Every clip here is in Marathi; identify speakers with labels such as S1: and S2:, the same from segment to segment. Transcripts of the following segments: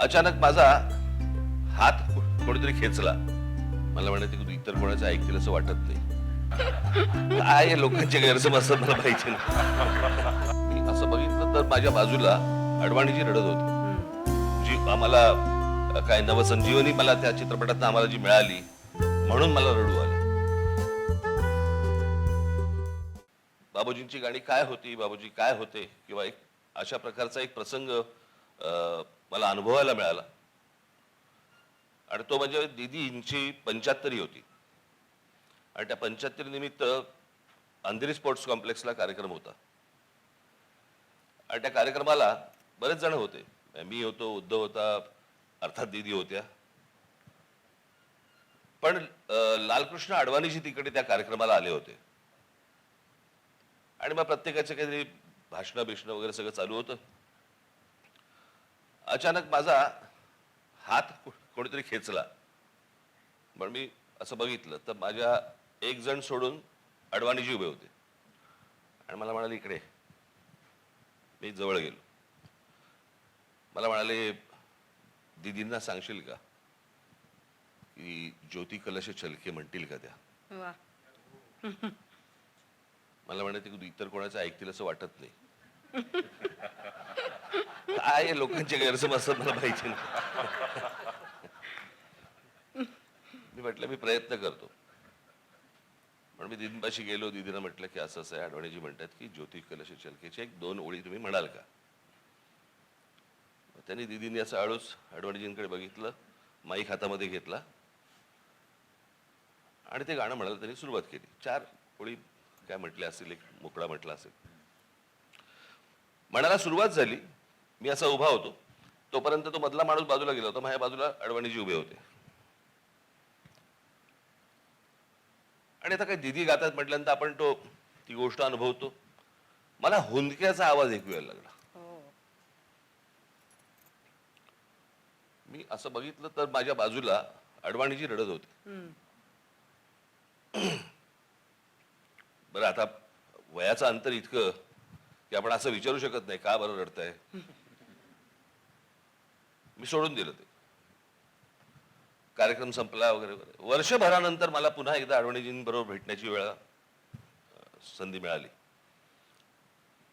S1: अचानक माझा हात कोणीतरी खेचला. मला म्हणायचं तू इतर कोणाचं ऐकतील असं वाटत नाही. काय लोकांची लोकांचे गैरसमज मला पाहिजे मी असं बघितलं तर माझ्या बाजूला अडवाणीजी रडत होती. जी आम्हाला काय नवसंजीवनी मला त्या चित्रपटात आम्हाला जी मिळाली म्हणून मला रडू आलं. बाबूजींची गाणी काय होती बाबूजी काय होते किंवा एक अशा प्रकारचा एक प्रसंग मला अनुभवायला मिळाला. आणि तो म्हणजे दिदींची पंच्याहत्तरी होती. आणि त्या पंच्याहत्तरी निमित्त अंधेरी स्पोर्ट्स कॉम्प्लेक्सला कार्यक्रम होता. आणि त्या कार्यक्रमाला बरेच जण होते. मी होतो उद्धव होता अर्थात दिदी होत्या. पण लालकृष्ण अडवाणीजी तिकडे त्या कार्यक्रमाला आले होते. आणि मग प्रत्येकाचे काहीतरी भाषणं बिषणं वगैरे सगळं चालू होतं. अचानक माझा हात कोणीतरी खेचला. पण मी असं बघितलं तर माझ्या एक जण सोडून अडवाणीजी उभे होते. आणि मला म्हणाले इकडे मी जवळ गेलो. मला म्हणाले दिदींना सांगशील का की ज्योती कलश छलके म्हणतील का त्या? मला तू इतर कोणाचं ऐकतील असं वाटत नाही. काय लोकांचे गैरसमज असतात मला पाहिजे मी म्हटलं मी प्रयत्न करतो. पण मी दिदींपाशी गेलो दिदीनं म्हटलं की असं असं आहे. आडवाणीजी म्हणतात की ज्योती कलश चलकेची एक दोन ओळी तुम्ही म्हणाल का? त्यांनी दिदींनी असं आळूस आडवाणीजींकडे बघितलं माईक हातामध्ये घेतला. आणि ते गाणं म्हणायला त्यांनी सुरुवात केली. चार ओळी काय म्हटल्या असतील एक मोकळा म्हटला असेल. म्हणायला सुरुवात झाली मी असा उभा होतो. तोपर्यंत तो मधला माणूस बाजूला गेला होता माझ्या बाजूला अडवाणीजी उभे होते. आणि आता काय दिदी गातात म्हटल्यानंतर आपण तो ती गोष्ट अनुभवतो. मला हुंदक्याचा आवाज ऐकू यायला लागला.
S2: हो.
S1: मी असं बघितलं तर माझ्या बाजूला अडवाणीजी रडत होती. बरं आता वयाचं अंतर इतकं की आपण असं विचारू शकत नाही का बरं रडताय? मी सोडून दिलं ते. कार्यक्रम संपला वगैरे वगैरे. वर्षभरानंतर मला पुन्हा एकदा आडवणीजींबरोबर भेटण्याची वेळ संधी मिळाली.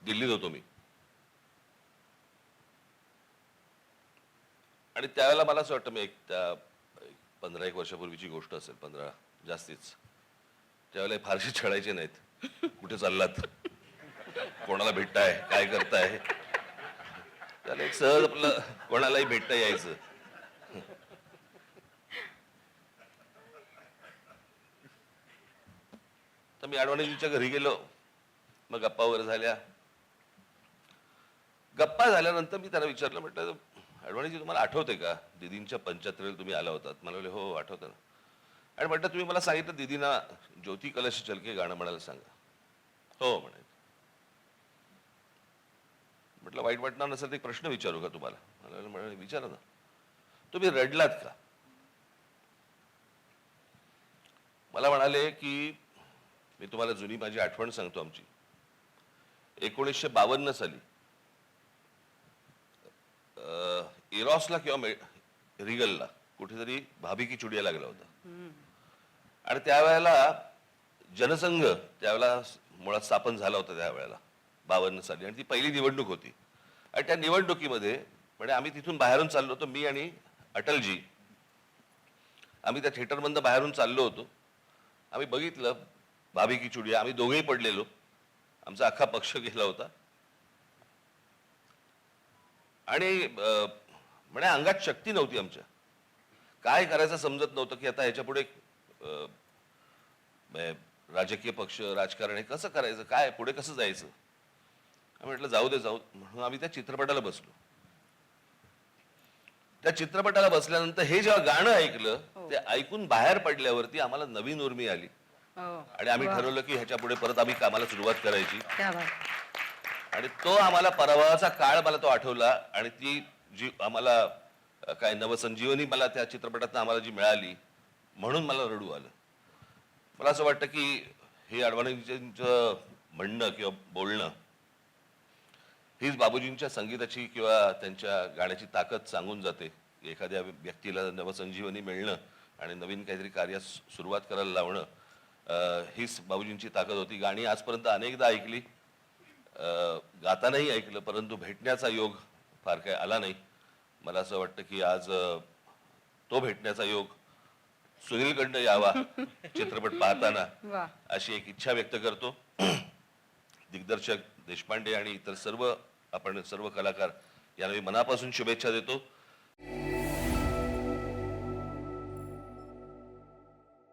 S1: दिल्लीत होतो मी. आणि त्यावेळेला मला असं वाटतं मी एक त्या पंधरा एक वर्षापूर्वीची गोष्ट असेल पंधरा जास्तीच. त्यावेळेला फारशी फारसे छळायचे नाहीत. कुठे चाललात? कोणाला भेटताय? काय करताय? त्याला एक सहज आपलं कोणालाही भेटता यायचं. तर मी अडवाणीजीच्या घरी गेलो. मग गप्पा वगैरे झाल्या. गप्पा झाल्यानंतर मी त्यांना विचारलं म्हटलं अडवाणीजी तुम्हाला आठवते का? दिदींच्या पंच्याहत्तरीला तुम्ही आला होतात. मला बोलले हो आठवतं ना. आणि म्हटलं तुम्ही मला सांगितलं दिदीना ज्योती कलश चलके गाणं म्हणायला सांगा. हो म्हणे म्हटलं वाईट वाटणार नसेल तर एक प्रश्न विचारू का तुम्हाला? मला म्हणाले विचारा ना. तुम्ही रडलात का? मला म्हणाले की मी तुम्हाला जुनी माझी आठवण सांगतो आमची. एकोणीसशे बावन्न साली इरॉसला किंवा रिगलला कुठेतरी भाभिकी चुडिया लागला होता. आणि त्यावेळेला जनसंघ त्यावेळेला मुळात स्थापन झाला होता त्यावेळेला. बावन्न साली. आणि ती पहिली निवडणूक होती. आणि त्या निवडणुकीमध्ये म्हणजे आम्ही तिथून बाहेरून चाललो होतो मी आणि अटलजी. आम्ही त्या थिएटरमधनं बाहेरून चाललो होतो. आम्ही बघितलं भाभी की चुडिया आम्ही दोघेही पडलेलो. आमचा अख्खा पक्ष गेला होता. आणि म्हणजे म्हणे अंगात शक्ती नव्हती आमच्या. काय करायचं समजत नव्हतं की आता ह्याच्या पुढे राजकीय पक्ष राजकारण हे कसं करायचं काय पुढे कसं जायचं? म्हटलं जाऊ दे जाऊ म्हणून आम्ही त्या चित्रपटाला बसलो. त्या चित्रपटाला बसल्यानंतर हे जेव्हा गाणं ऐकलं ते ऐकून बाहेर पडल्यावरती आम्हाला नवीन उर्मी आली.
S2: हो.
S1: आणि आम्ही. ठरवलं की ह्याच्या पुढे परत आम्ही कामाला सुरुवात करायची. आणि तो आम्हाला परवाचा काळ मला तो आठवला आणि ती जी आम्हाला काय नवसंजीवनी मला त्या चित्रपटात आम्हाला जी मिळाली म्हणून मला रडू आलं. मला असं वाटतं की हे अडवाणींचं म्हणणं किंवा बोलणं हीच बाबूजींच्या संगीताची किंवा त्यांच्या गाण्याची ताकद सांगून जाते. एखाद्या व्यक्तीला नवसंजीवनी मिळणं आणि नवीन काहीतरी कार्यास सुरुवात करायला लावणं हीच बाबूजींची ताकद होती. गाणी आजपर्यंत अनेकदा ऐकली. गातानाही ऐकलं परंतु भेटण्याचा योग फार काय आला नाही. मला असं वाटतं की आज तो भेटण्याचा योग सुनीलकडनं यावा चित्रपट पाहताना अशी एक इच्छा व्यक्त करतो. दिग्दर्शक देशपांडे आणि इतर सर्व आपण सर्व कलाकार यांना मी मनापासून शुभेच्छा देतो.